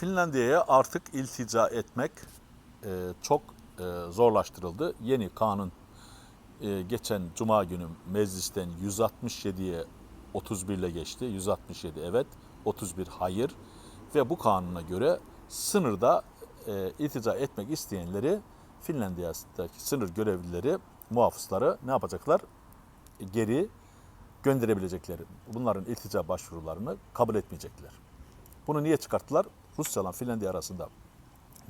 Finlandiya'ya artık iltica etmek e, çok e, zorlaştırıldı. Yeni kanun e, geçen cuma günü meclisten 167'ye 31 ile geçti. 167 evet, 31 hayır ve bu kanuna göre sınırda e, iltica etmek isteyenleri Finlandiya'daki sınır görevlileri, muhafızları ne yapacaklar? Geri gönderebilecekleri. Bunların iltica başvurularını kabul etmeyecekler. Bunu niye çıkarttılar? Rusya ile Finlandiya arasında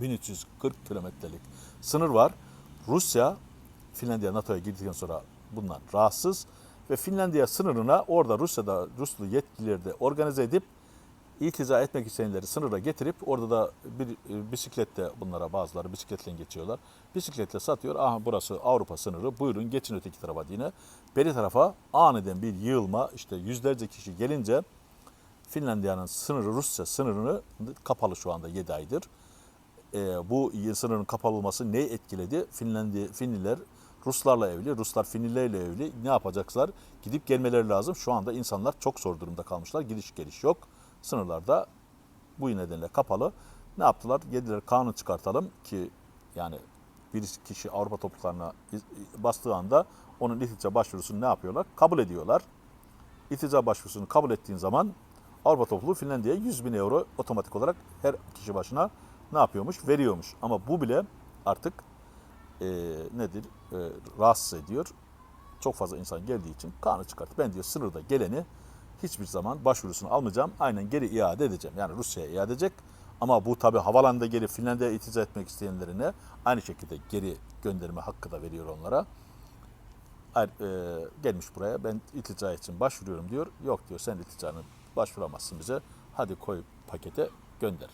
1340 kilometrelik sınır var. Rusya, Finlandiya NATO'ya girdikten sonra bundan rahatsız ve Finlandiya sınırına orada Rusya'da Ruslu yetkilileri de organize edip iltica etmek isteyenleri sınıra getirip orada da bir e, bisikletle bunlara bazıları bisikletle geçiyorlar. Bisikletle satıyor. Aha burası Avrupa sınırı. Buyurun geçin öteki tarafa diye. Beri tarafa aniden bir yığılma işte yüzlerce kişi gelince Finlandiya'nın sınırı Rusya sınırını kapalı şu anda 7 aydır. Ee, bu sınırın kapalı olması neyi etkiledi? Finlandiya, Finliler Ruslarla evli, Ruslar Finlilerle evli. Ne yapacaklar? Gidip gelmeleri lazım. Şu anda insanlar çok zor durumda kalmışlar. Gidiş geliş yok. Sınırlarda bu nedenle kapalı. Ne yaptılar? Yediler kanun çıkartalım ki yani bir kişi Avrupa topluluklarına bastığı anda onun iltica başvurusunu ne yapıyorlar? Kabul ediyorlar. İltica başvurusunu kabul ettiğin zaman Avrupa topluluğu Finlandiya'ya 100 bin euro otomatik olarak her kişi başına ne yapıyormuş? Veriyormuş. Ama bu bile artık e, nedir? E, rahatsız ediyor. Çok fazla insan geldiği için kanun çıkarttı. Ben diyor sınırda geleni hiçbir zaman başvurusunu almayacağım. Aynen geri iade edeceğim. Yani Rusya'ya iade edecek. Ama bu tabi havalanda geri Finlandiya'ya iltica etmek isteyenlerine aynı şekilde geri gönderme hakkı da veriyor onlara. Ay- e, gelmiş buraya ben iltica için başvuruyorum diyor. Yok diyor sen ilticanı başvuramazsın bize. Hadi koy pakete gönder.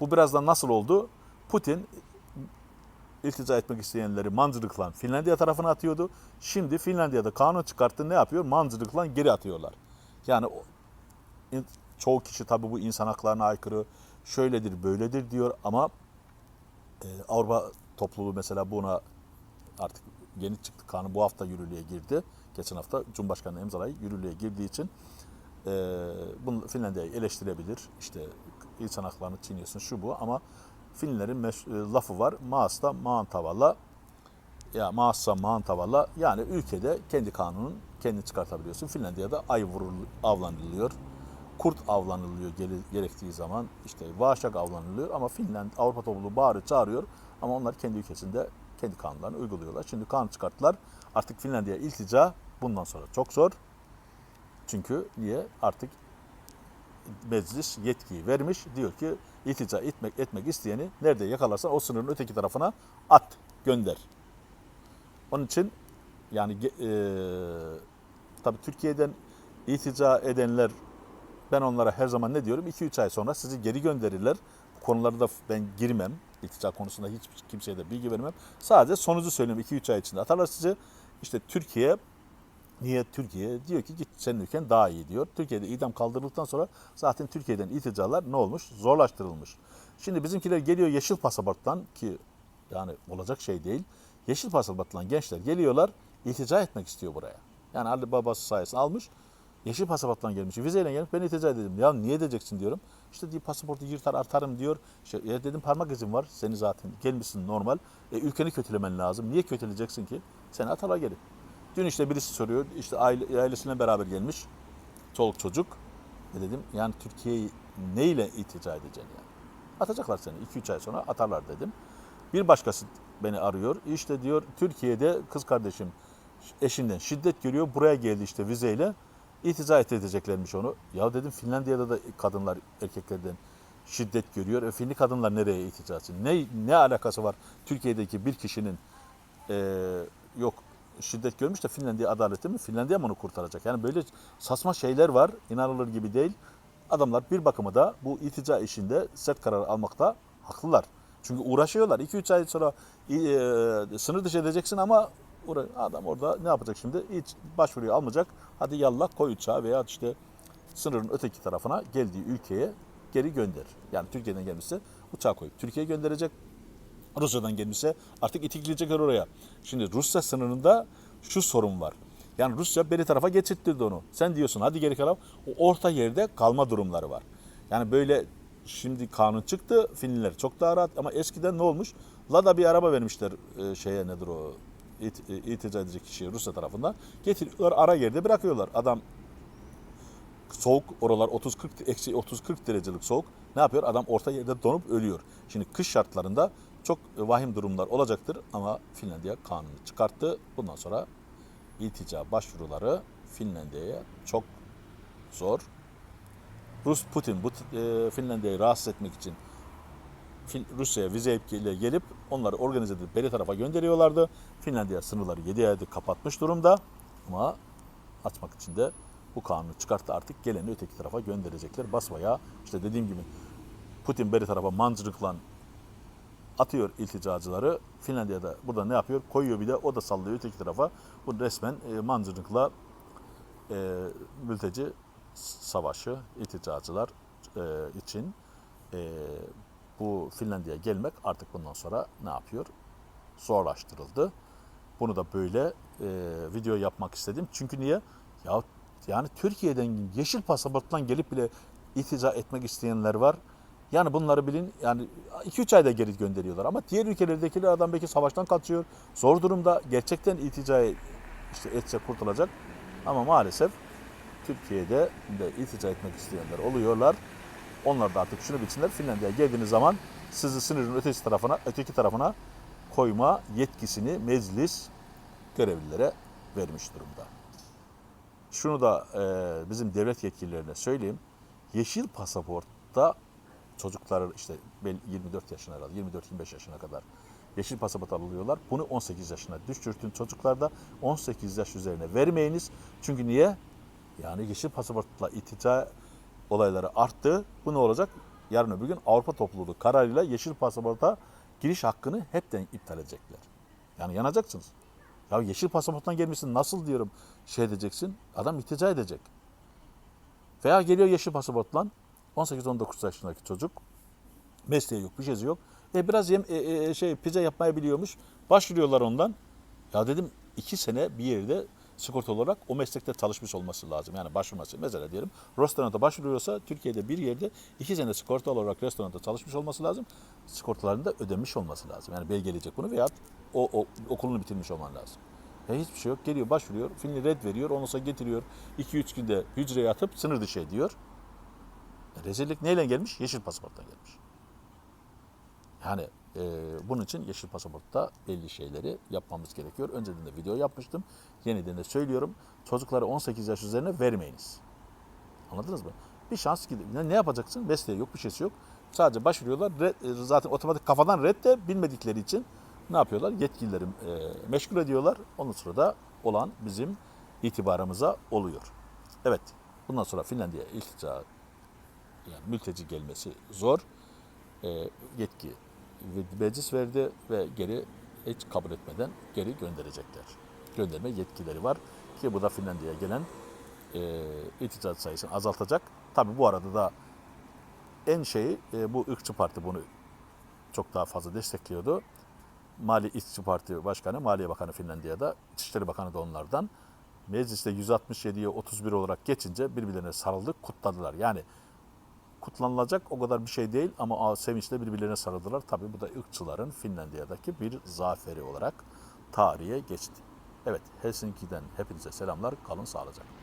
Bu birazdan nasıl oldu? Putin iltica etmek isteyenleri mancılıkla Finlandiya tarafına atıyordu. Şimdi Finlandiya'da kanun çıkarttı ne yapıyor? Mancılıkla geri atıyorlar. Yani çoğu kişi tabii bu insan haklarına aykırı, şöyledir, böyledir diyor ama e, Avrupa topluluğu mesela buna artık yeni çıktı kanun bu hafta yürürlüğe girdi. Geçen hafta Cumhurbaşkanı imzalayıp yürürlüğe girdiği için e, bunu Finlandiya'yı eleştirebilir. İşte insan haklarını çiğniyorsun şu bu ama Finlerin meş- e, lafı var. Maas'ta maan tavalla ya Maas'ta maan tavalla yani ülkede kendi kanunun kendi çıkartabiliyorsun. Finlandiya'da ay vurul, avlanılıyor. Kurt avlanılıyor gere- gerektiği zaman işte vaşak avlanılıyor ama Finland Avrupa topluluğu bağırıyor çağırıyor ama onlar kendi ülkesinde kendi kanunlarını uyguluyorlar. Şimdi kanun çıkarttılar. Artık Finlandiya iltica bundan sonra çok zor. Çünkü niye? Artık meclis yetkiyi vermiş. Diyor ki iltica etmek, etmek isteyeni nerede yakalarsan o sınırın öteki tarafına at, gönder. Onun için yani e, tabii Türkiye'den iltica edenler ben onlara her zaman ne diyorum? 2-3 ay sonra sizi geri gönderirler. Bu konularda da ben girmem. İltica konusunda hiç kimseye de bilgi vermem. Sadece sonucu söylüyorum. 2-3 ay içinde atarlar sizi. İşte Türkiye Niye Türkiye? Diyor ki git senin ülken daha iyi diyor. Türkiye'de idam kaldırıldıktan sonra zaten Türkiye'den ilticalar ne olmuş? Zorlaştırılmış. Şimdi bizimkiler geliyor yeşil pasaporttan ki yani olacak şey değil. Yeşil pasaportla gençler geliyorlar iltica etmek istiyor buraya. Yani Ali babası sayesinde almış. Yeşil pasaportla gelmiş. Vizeyle gelmiş. Ben iltica dedim. Ya niye edeceksin diyorum. İşte diye pasaportu yırtar artarım diyor. İşte, ya dedim parmak izin var. Seni zaten gelmişsin normal. E, ülkeni kötülemen lazım. Niye kötüleyeceksin ki? Seni atarlar geri. Dün işte birisi soruyor, işte aile, ailesiyle beraber gelmiş, çoluk çocuk. E dedim yani Türkiye'yi neyle iltica edeceksin yani? Atacaklar seni, 2-3 ay sonra atarlar dedim. Bir başkası beni arıyor, işte diyor Türkiye'de kız kardeşim eşinden şiddet görüyor, buraya geldi işte vizeyle. İltica edeceklermiş onu. Ya dedim Finlandiya'da da kadınlar erkeklerden şiddet görüyor. E, Finli kadınlar nereye iltica etsin? Ne, ne alakası var Türkiye'deki bir kişinin e, yok şiddet görmüş de Finlandiya adaleti mi? Finlandiya mı onu kurtaracak? Yani böyle saçma şeyler var. inanılır gibi değil. Adamlar bir bakıma da bu iltica işinde sert karar almakta haklılar. Çünkü uğraşıyorlar. 2-3 ay sonra e, sınır dışı edeceksin ama adam orada ne yapacak şimdi? Hiç başvuruyu almayacak. Hadi yallah koy uçağa veya işte sınırın öteki tarafına geldiği ülkeye geri gönder. Yani Türkiye'den gelmişse uçağa koyup Türkiye'ye gönderecek. Rusya'dan gelmişse artık itikleyecekler oraya. Şimdi Rusya sınırında şu sorun var. Yani Rusya beri tarafa geçirttirdi onu. Sen diyorsun hadi geri kalan. O orta yerde kalma durumları var. Yani böyle Şimdi kanun çıktı. Finliler çok daha rahat ama eskiden ne olmuş? Lada bir araba vermişler e, şeye nedir o it, e, iltica edecek kişiye Rusya tarafından. Getiriyorlar ara yerde bırakıyorlar. Adam soğuk oralar 30-40 eksi 30-40 derecelik soğuk. Ne yapıyor? Adam orta yerde donup ölüyor. Şimdi kış şartlarında çok vahim durumlar olacaktır ama Finlandiya kanunu çıkarttı. Bundan sonra iltica başvuruları Finlandiya'ya çok zor. Rus Putin bu e, Finlandiya'yı rahatsız etmek için Rusya'ya vize ile gelip onları organize edip beri tarafa gönderiyorlardı. Finlandiya sınırları 7 aydır kapatmış durumda ama açmak için de bu kanunu çıkarttı artık geleni öteki tarafa gönderecekler. Basmaya işte dediğim gibi Putin beri tarafa mancınıkla atıyor ilticacıları. Finlandiya'da burada ne yapıyor? Koyuyor bir de o da sallıyor öteki tarafa. Bu resmen e, mancınıkla e, mülteci savaşı, ilticacılar e, için e, bu Finlandiya'ya gelmek artık bundan sonra ne yapıyor? Zorlaştırıldı. Bunu da böyle e, video yapmak istedim. Çünkü niye? Ya yani Türkiye'den yeşil pasaportla gelip bile iltica etmek isteyenler var. Yani bunları bilin yani 2-3 ayda geri gönderiyorlar ama diğer ülkelerdekiler adam belki savaştan kaçıyor. Zor durumda gerçekten ilticaya işte etse kurtulacak. Ama maalesef Türkiye'de de iltica etmek isteyenler oluyorlar. Onlar da artık şunu bilsinler. Finlandiya'ya geldiğiniz zaman sizi sınırın ötesi tarafına, öteki tarafına koyma yetkisini meclis görevlilere vermiş durumda. Şunu da e, bizim devlet yetkililerine söyleyeyim. Yeşil pasaportta çocuklar işte belli 24 yaşına herhalde 24-25 yaşına kadar yeşil pasaport alıyorlar. Bunu 18 yaşına düşürtün çocuklarda 18 yaş üzerine vermeyiniz. Çünkü niye? Yani yeşil pasaportla itica olayları arttı. Bu ne olacak? Yarın öbür gün Avrupa topluluğu kararıyla yeşil pasaporta giriş hakkını hepten iptal edecekler. Yani yanacaksınız. Ya yeşil pasaporttan gelmişsin nasıl diyorum şey edeceksin. Adam iltica edecek. Veya geliyor yeşil pasaportla 18-19 yaşındaki çocuk. Mesleği yok, bir şeysi yok. E biraz yem, e, e, şey pizza yapmayı biliyormuş. Başvuruyorlar ondan. Ya dedim iki sene bir yerde sigorta olarak o meslekte çalışmış olması lazım. Yani başvurması. Mesela diyelim restoranda başvuruyorsa Türkiye'de bir yerde iki sene sigorta olarak restoranda çalışmış olması lazım. Sigortalarını da ödemiş olması lazım. Yani belgeleyecek bunu veya o, o okulunu bitirmiş olman lazım. Ya hiçbir şey yok. Geliyor başvuruyor. Filmi red veriyor. Ondan sonra getiriyor. 2-3 günde hücreye atıp sınır dışı ediyor. Rezillik neyle gelmiş? Yeşil pasaportla gelmiş. Yani e, bunun için yeşil pasaportta belli şeyleri yapmamız gerekiyor. Önceden de video yapmıştım. Yeniden de söylüyorum. Çocukları 18 yaş üzerine vermeyiniz. Anladınız mı? Bir şans gidip ne, yapacaksın? Mesleği yok, bir şeysi yok. Sadece başvuruyorlar. Red- e, zaten otomatik kafadan red de bilmedikleri için ne yapıyorlar? Yetkilileri e, meşgul ediyorlar. Ondan sonra da olan bizim itibarımıza oluyor. Evet. Bundan sonra Finlandiya iltica yani mülteci gelmesi zor. E, yetki meclis verdi ve geri hiç kabul etmeden geri gönderecekler. Gönderme yetkileri var ki bu da Finlandiya'ya gelen e, iltica sayısını azaltacak. Tabi bu arada da en şeyi e, bu ırkçı parti bunu çok daha fazla destekliyordu. Mali İşçi Parti Başkanı, Maliye Bakanı Finlandiya'da, İçişleri Bakanı da onlardan. Mecliste 167'ye 31 olarak geçince birbirlerine sarıldı, kutladılar. Yani kutlanılacak o kadar bir şey değil ama sevinçle birbirlerine sarıldılar. Tabii bu da ırkçıların Finlandiya'daki bir zaferi olarak tarihe geçti. Evet Helsinki'den hepinize selamlar. Kalın sağlıcakla.